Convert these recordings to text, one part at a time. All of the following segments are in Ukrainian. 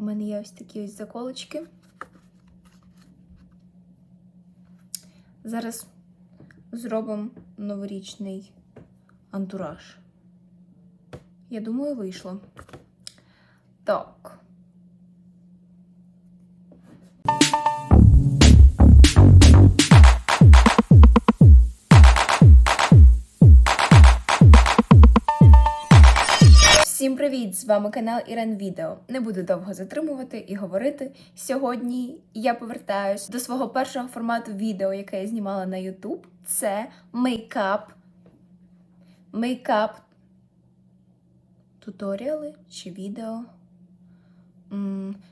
У мене є ось такі ось заколочки. Зараз зробимо новорічний антураж. Я думаю, вийшло. Так. Привіт! З вами канал Ірен Відео. Не буду довго затримувати і говорити. Сьогодні я повертаюсь до свого першого формату відео, яке я знімала на YouTube. Це мейкап. Мейкап туторіали чи відео.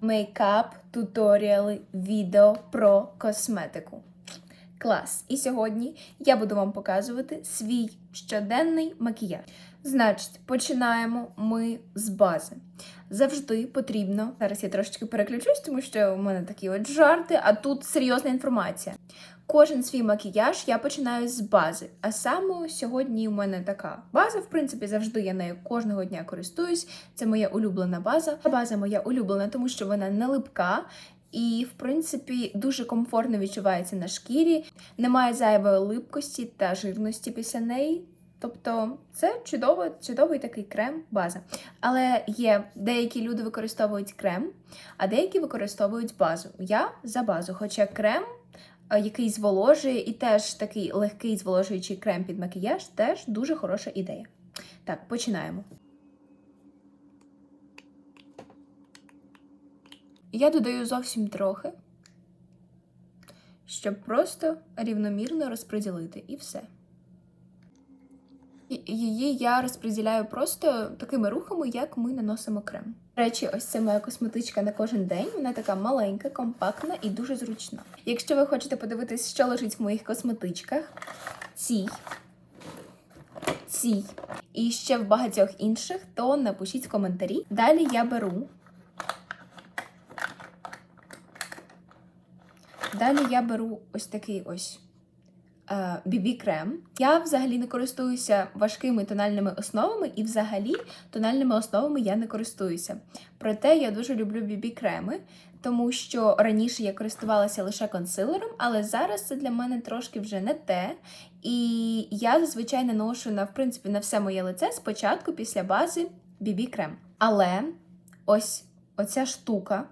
Мейкап, туторіали, відео про косметику. Клас! І сьогодні я буду вам показувати свій щоденний макіяж. Значить, починаємо ми з бази. Завжди потрібно. Зараз я трошечки переключусь, тому що у мене такі от жарти, а тут серйозна інформація. Кожен свій макіяж я починаю з бази. А саме сьогодні у мене така база, в принципі, завжди я нею кожного дня користуюсь. Це моя улюблена база. База моя улюблена, тому що вона не липка. І, в принципі, дуже комфортно відчувається на шкірі, немає зайвої липкості та жирності після неї. Тобто це чудово, чудовий такий крем, база. Але є деякі люди використовують крем, а деякі використовують базу. Я за базу, хоча крем, е, який зволожує, і теж такий легкий зволожуючий крем під макіяж, теж дуже хороша ідея. Так, починаємо. Я додаю зовсім трохи, щоб просто рівномірно розподілити і все. Її я розподіляю просто такими рухами, як ми наносимо крем. До речі, ось це моя косметичка на кожен день. Вона така маленька, компактна і дуже зручна. Якщо ви хочете подивитись, що лежить в моїх косметичках, цій, цій і ще в багатьох інших, то напишіть в коментарі. Далі я беру. Далі я беру ось такий ось BB крем. Я взагалі не користуюся важкими тональними основами, і взагалі тональними основами я не користуюся. Проте я дуже люблю BB креми, тому що раніше я користувалася лише консилером, але зараз це для мене трошки вже не те. І я зазвичай наношу на в принципі на все моє лице спочатку після бази BB крем. Але ось оця штука.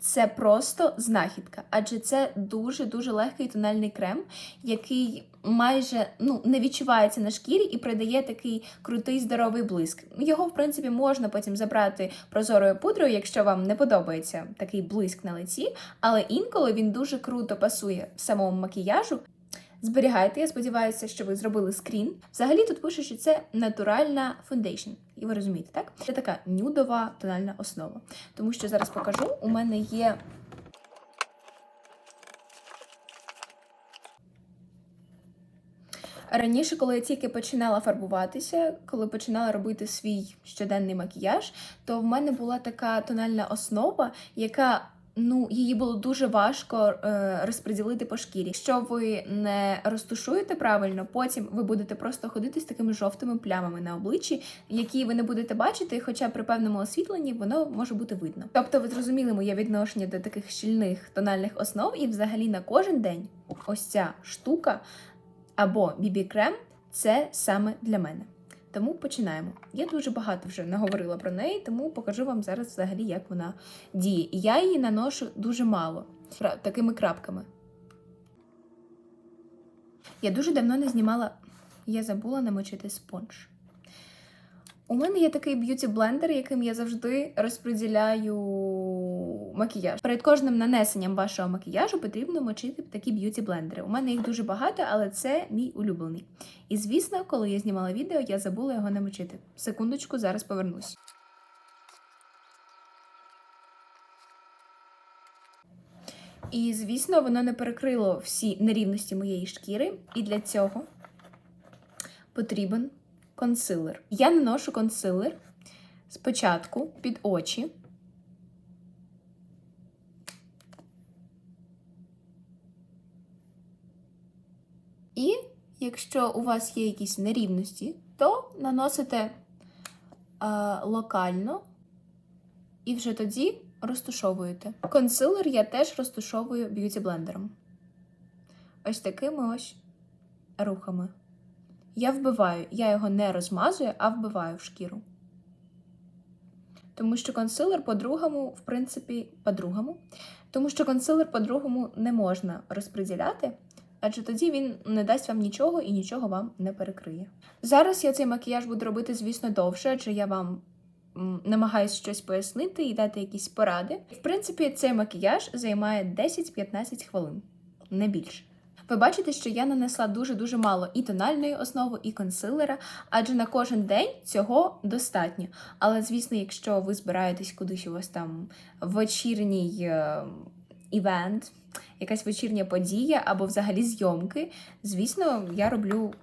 Це просто знахідка, адже це дуже-дуже легкий тональний крем, який майже ну, не відчувається на шкірі і придає такий крутий здоровий блиск. Його, в принципі, можна потім забрати прозорою пудрою, якщо вам не подобається такий блиск на лиці, але інколи він дуже круто пасує самому макіяжу. Зберігайте, я сподіваюся, що ви зробили скрін. Взагалі тут пише, що це натуральна фундейшн. І ви розумієте, так? Це така нюдова тональна основа. Тому що зараз покажу, у мене є. Раніше, коли я тільки починала фарбуватися, коли починала робити свій щоденний макіяж, то в мене була така тональна основа, яка ну, її було дуже важко е, розподілити по шкірі. Якщо ви не розтушуєте правильно, потім ви будете просто ходити з такими жовтими плямами на обличчі, які ви не будете бачити, хоча при певному освітленні воно може бути видно. Тобто, ви зрозуміли моє відношення до таких щільних тональних основ, і взагалі на кожен день ось ця штука або бібі-крем це саме для мене. Тому починаємо. Я дуже багато вже наговорила про неї, тому покажу вам зараз взагалі, як вона діє. І я її наношу дуже мало, такими крапками. Я дуже давно не знімала, я забула намочити спонж. У мене є такий б'юті-блендер, яким я завжди розподіляю макіяж. Перед кожним нанесенням вашого макіяжу потрібно мочити такі б'юті-блендери. У мене їх дуже багато, але це мій улюблений. І звісно, коли я знімала відео, я забула його намочити. Секундочку, зараз повернусь. І, звісно, воно не перекрило всі нерівності моєї шкіри, і для цього потрібен консилер. Я наношу консилер спочатку під очі. І якщо у вас є якісь нерівності, то наносите е, локально, і вже тоді розтушовуєте. Консилер я теж розтушовую б'юті блендером. Ось такими ось рухами. Я вбиваю, я його не розмазую, а вбиваю в шкіру. Тому що консилер по-другому, в принципі, по-другому. Тому що консилер по-другому не можна розподіляти, адже тоді він не дасть вам нічого і нічого вам не перекриє. Зараз я цей макіяж буду робити, звісно, довше, адже я вам м, намагаюсь щось пояснити і дати якісь поради. В принципі, цей макіяж займає 10-15 хвилин, не більше. Ви бачите, що я нанесла дуже-дуже мало і тональної основи, і консилера, адже на кожен день цього достатньо. Але, звісно, якщо ви збираєтесь кудись у вас там вечірній е, івент, якась вечірня подія або взагалі зйомки, звісно, я роблю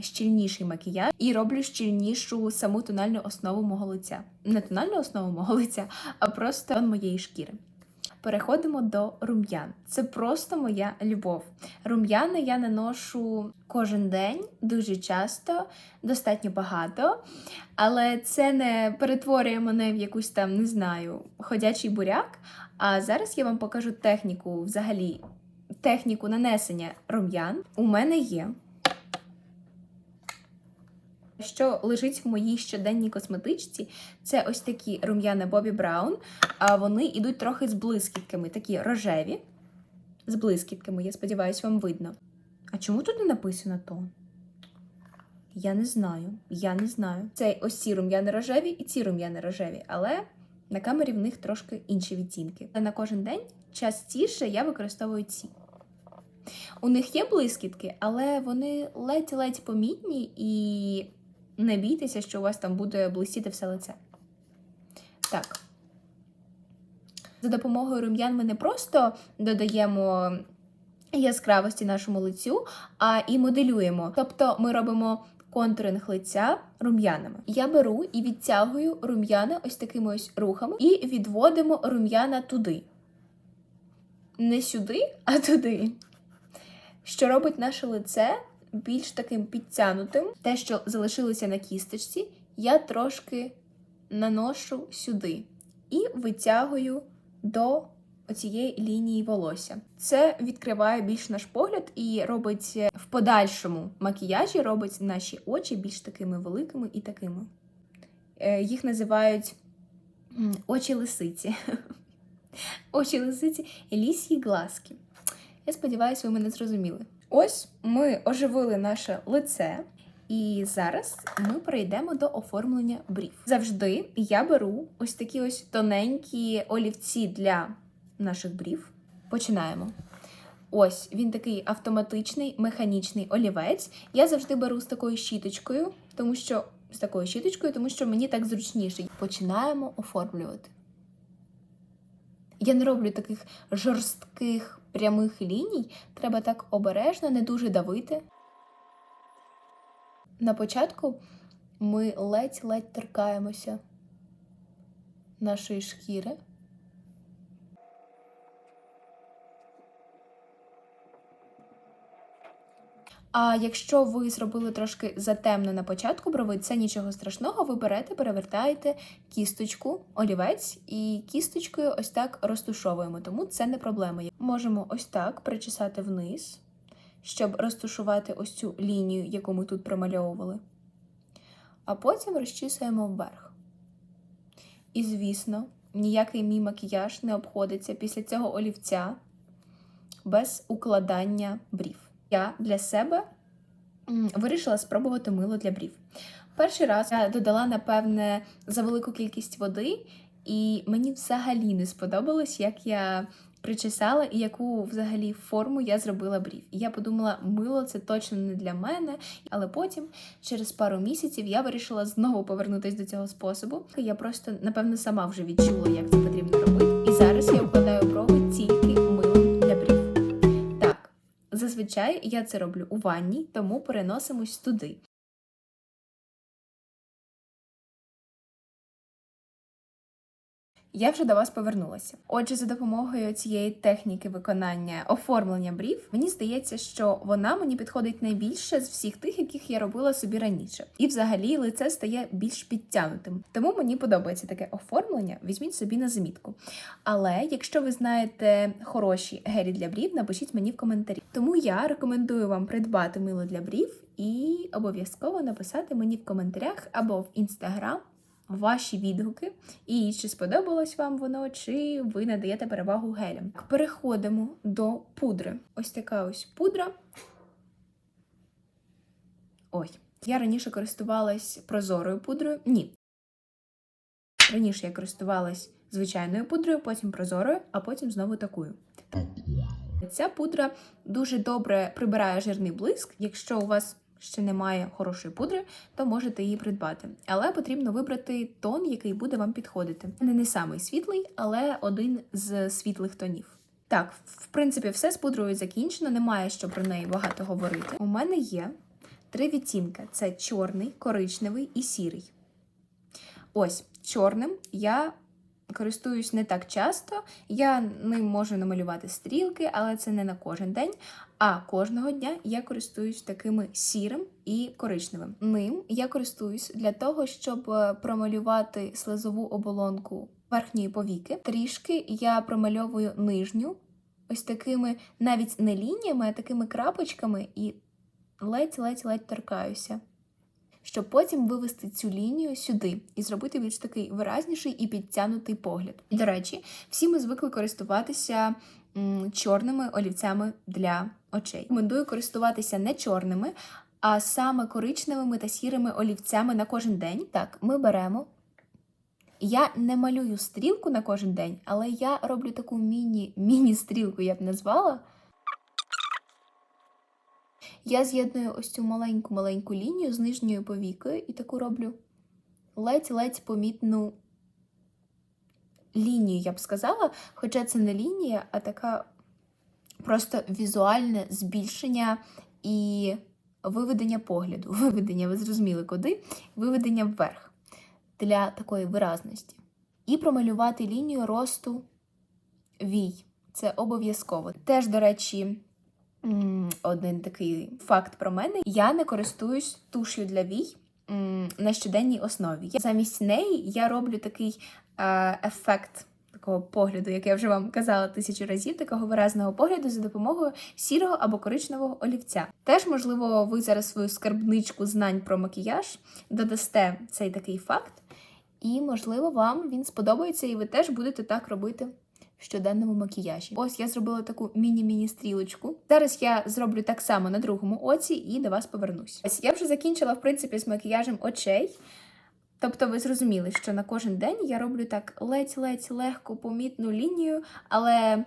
щільніший макіяж і роблю щільнішу саму тональну основу мого лиця. Не тональну основу мого лиця, а просто тон моєї шкіри. Переходимо до рум'ян. Це просто моя любов. Рум'яна я наношу кожен день, дуже часто, достатньо багато, але це не перетворює мене в якусь там, не знаю, ходячий буряк. А зараз я вам покажу техніку взагалі, техніку нанесення рум'ян. У мене є. Що лежить в моїй щоденній косметичці, це ось такі рум'яна Бобі Браун. А вони йдуть трохи з блискітками, такі рожеві. З блискітками, я сподіваюся, вам видно. А чому тут не написано тон? Я не знаю. Я не знаю. Це ось ці рум'яни рожеві і ці рум'яни рожеві, але на камері в них трошки інші відтінки. На кожен день частіше я використовую ці. У них є блискітки, але вони ледь-ледь помітні і не бійтеся, що у вас там буде блистіти все лице. Так. За допомогою рум'ян ми не просто додаємо яскравості нашому лицю, а і моделюємо. Тобто ми робимо контуринг лиця рум'янами. Я беру і відтягую рум'яна ось такими ось рухами і відводимо рум'яна туди. Не сюди, а туди. Що робить наше лице більш таким підтянутим. Те, що залишилося на кісточці, я трошки наношу сюди і витягую до оцієї лінії волосся. Це відкриває більш наш погляд і робить е, в подальшому макіяжі робить наші очі більш такими великими і такими. Е, Їх називають очі лисиці. Очі лисиці лісі глазки. Я сподіваюся, ви мене зрозуміли. Ось ми оживили наше лице, і зараз ми перейдемо до оформлення брів. Завжди я беру ось такі ось тоненькі олівці для наших брів. Починаємо. Ось він такий автоматичний механічний олівець. Я завжди беру з такою щіточкою, тому що з такою щіточкою, тому що мені так зручніше. Починаємо оформлювати. Я не роблю таких жорстких прямих ліній. Треба так обережно, не дуже давити. На початку ми ледь-ледь торкаємося нашої шкіри. А якщо ви зробили трошки затемно на початку брови, це нічого страшного, ви берете, перевертаєте кісточку, олівець і кісточкою ось так розтушовуємо, тому це не проблема. Можемо ось так причесати вниз, щоб розтушувати ось цю лінію, яку ми тут промальовували. А потім розчісуємо вверх. І, звісно, ніякий мій макіяж не обходиться після цього олівця без укладання брів я для себе вирішила спробувати мило для брів. Перший раз я додала, напевне, за велику кількість води, і мені взагалі не сподобалось, як я причесала і яку взагалі форму я зробила брів. І я подумала, мило це точно не для мене. Але потім, через пару місяців, я вирішила знову повернутися до цього способу. Я просто, напевно, сама вже відчула, як це потрібно робити. І зараз я зазвичай я це роблю у ванні, тому переносимось туди. Я вже до вас повернулася. Отже, за допомогою цієї техніки виконання оформлення брів, мені здається, що вона мені підходить найбільше з всіх тих, яких я робила собі раніше. І взагалі лице стає більш підтягнутим. Тому мені подобається таке оформлення. Візьміть собі на замітку. Але якщо ви знаєте хороші гелі для брів, напишіть мені в коментарі. Тому я рекомендую вам придбати мило для брів і обов'язково написати мені в коментарях або в інстаграм ваші відгуки, і чи сподобалось вам воно, чи ви надаєте перевагу гелям. Переходимо до пудри. Ось така ось пудра. Ой, я раніше користувалась прозорою пудрою. Ні. Раніше я користувалась звичайною пудрою, потім прозорою, а потім знову такою. Ця пудра дуже добре прибирає жирний блиск. Якщо у вас ще немає хорошої пудри, то можете її придбати. Але потрібно вибрати тон, який буде вам підходити. Не не самий світлий, але один з світлих тонів. Так, в принципі, все з пудрою закінчено, немає що про неї багато говорити. У мене є три відтінки: це чорний, коричневий і сірий. Ось чорним я користуюсь не так часто. Я ним можу намалювати стрілки, але це не на кожен день. А кожного дня я користуюсь такими сірим і коричневим. Ним я користуюсь для того, щоб е, промалювати слизову оболонку верхньої повіки. Трішки я промальовую нижню, ось такими навіть не лініями, а такими крапочками і ледь-ледь-ледь торкаюся щоб потім вивести цю лінію сюди і зробити більш такий виразніший і підтягнутий погляд. До речі, всі ми звикли користуватися м, чорними олівцями для очей. Рекомендую користуватися не чорними, а саме коричневими та сірими олівцями на кожен день. Так, ми беремо. Я не малюю стрілку на кожен день, але я роблю таку міні-міні-стрілку, я б назвала. Я з'єдную ось цю маленьку-маленьку лінію з нижньою повікою і таку роблю ледь-ледь помітну лінію, я б сказала. Хоча це не лінія, а така просто візуальне збільшення і виведення погляду. Виведення, ви зрозуміли куди? Виведення вверх для такої виразності. І промалювати лінію росту вій. Це обов'язково. Теж, до речі, один такий факт про мене. Я не користуюсь туш'ю для вій на щоденній основі. Замість неї я роблю такий е, ефект. Такого погляду, як я вже вам казала тисячу разів, такого виразного погляду за допомогою сірого або коричневого олівця. Теж, можливо, ви зараз свою скарбничку знань про макіяж додасте цей такий факт, і, можливо, вам він сподобається, і ви теж будете так робити в щоденному макіяжі. Ось я зробила таку міні-міні стрілочку. Зараз я зроблю так само на другому оці і до вас повернусь. Ось я вже закінчила, в принципі, з макіяжем очей. Тобто ви зрозуміли, що на кожен день я роблю так ледь-ледь легку помітну лінію, але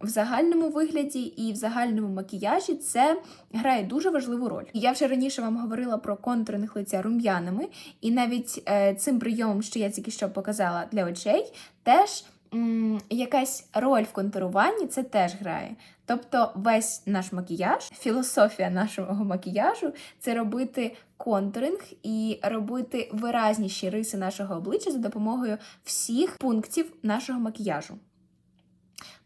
в загальному вигляді і в загальному макіяжі це грає дуже важливу роль. Я вже раніше вам говорила про контурних лиця рум'янами, і навіть е, цим прийомом, що я тільки що показала для очей, теж якась роль в контуруванні це теж грає. Тобто, весь наш макіяж, філософія нашого макіяжу це робити контуринг і робити виразніші риси нашого обличчя за допомогою всіх пунктів нашого макіяжу.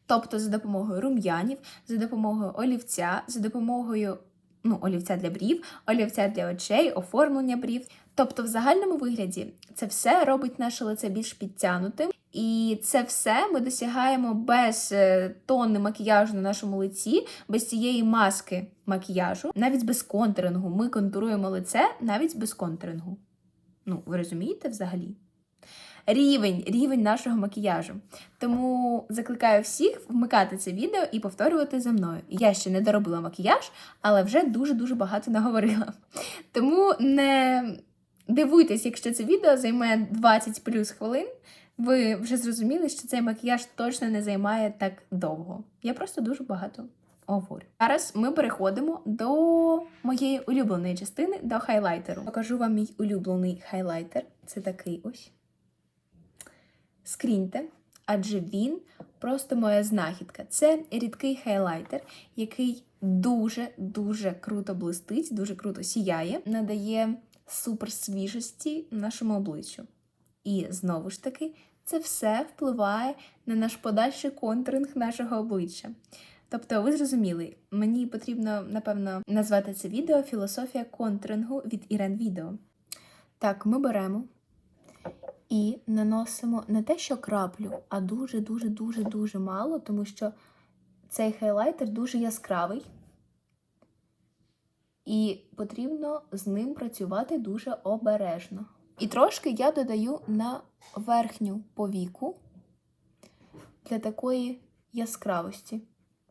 Тобто, за допомогою рум'янів, за допомогою олівця, за допомогою ну, олівця для брів, олівця для очей, оформлення брів. Тобто, в загальному вигляді це все робить наше лице більш підтягнутим. І це все ми досягаємо без е, тонни макіяжу на нашому лиці, без цієї маски макіяжу, навіть без контурингу. Ми контуруємо лице навіть без контурингу. Ну, ви розумієте взагалі? Рівень, рівень нашого макіяжу. Тому закликаю всіх вмикати це відео і повторювати за мною. Я ще не доробила макіяж, але вже дуже-дуже багато наговорила. Тому не дивуйтесь, якщо це відео займе 20 плюс хвилин ви вже зрозуміли, що цей макіяж точно не займає так довго. Я просто дуже багато говорю. Зараз ми переходимо до моєї улюбленої частини, до хайлайтеру. Покажу вам мій улюблений хайлайтер. Це такий ось. Скріньте, адже він просто моя знахідка. Це рідкий хайлайтер, який дуже-дуже круто блистить, дуже круто сіяє, надає супер свіжості нашому обличчю. І знову ж таки, це все впливає на наш подальший контуринг нашого обличчя. Тобто, ви зрозуміли, мені потрібно, напевно, назвати це відео Філософія контурингу від Ірен Відео. Так, ми беремо і наносимо не те, що краплю, а дуже-дуже дуже дуже мало, тому що цей хайлайтер дуже яскравий. І потрібно з ним працювати дуже обережно. І трошки я додаю на верхню повіку для такої яскравості.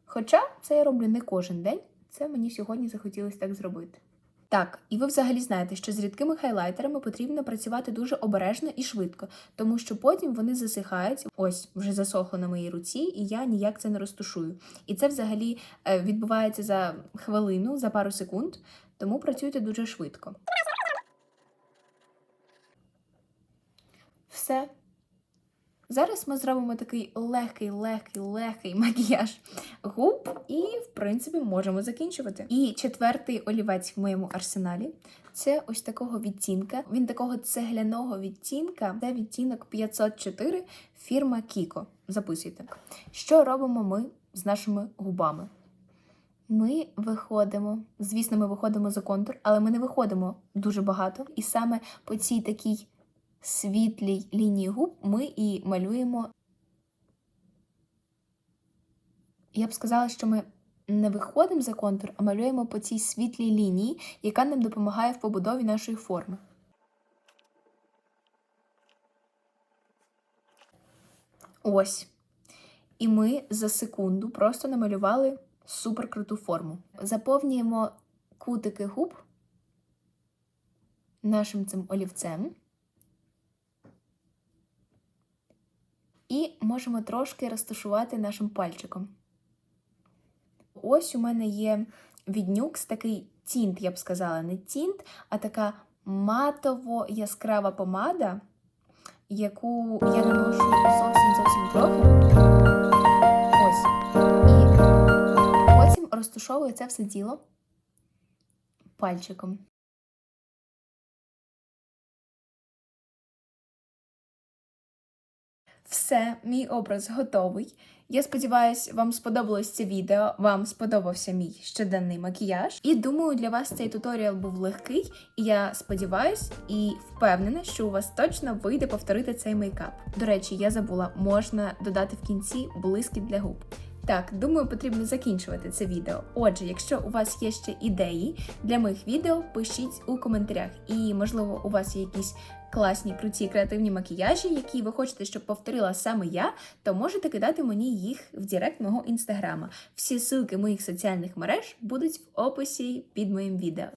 Хоча це я роблю не кожен день, це мені сьогодні захотілося так зробити. Так, і ви взагалі знаєте, що з рідкими хайлайтерами потрібно працювати дуже обережно і швидко, тому що потім вони засихають. Ось вже засохло на моїй руці, і я ніяк це не розтушую. І це взагалі е, відбувається за хвилину, за пару секунд, тому працюйте дуже швидко. Все. Зараз ми зробимо такий легкий, легкий, легкий макіяж губ, і, в принципі, можемо закінчувати. І четвертий олівець в моєму арсеналі це ось такого відтінка. Він такого цегляного відтінка, це відтінок 504 фірма Kiko. Записуйте. Що робимо ми з нашими губами? Ми виходимо, звісно, ми виходимо за контур, але ми не виходимо дуже багато. І саме по цій такій світлій лінії губ ми і малюємо. Я б сказала, що ми не виходимо за контур, а малюємо по цій світлій лінії, яка нам допомагає в побудові нашої форми. Ось. І ми за секунду просто намалювали суперкруту форму. Заповнюємо кутики губ нашим цим олівцем. І можемо трошки розташувати нашим пальчиком. Ось у мене є від Нюкс такий тінт, я б сказала, не тінт, а така матово яскрава помада, яку я наношу зовсім зовсім трохи. Ось. І потім розташовую це все діло пальчиком. Все, мій образ готовий. Я сподіваюся, вам сподобалось це відео, вам сподобався мій щоденний макіяж. І думаю, для вас цей туторіал був легкий, і я сподіваюсь і впевнена, що у вас точно вийде повторити цей мейкап. До речі, я забула, можна додати в кінці блискіт для губ. Так, думаю, потрібно закінчувати це відео. Отже, якщо у вас є ще ідеї для моїх відео, пишіть у коментарях. І, можливо, у вас є якісь класні, круті, креативні макіяжі, які ви хочете, щоб повторила саме я, то можете кидати мені їх в директ мого інстаграма. Всі ссылки моїх соціальних мереж будуть в описі під моїм відео.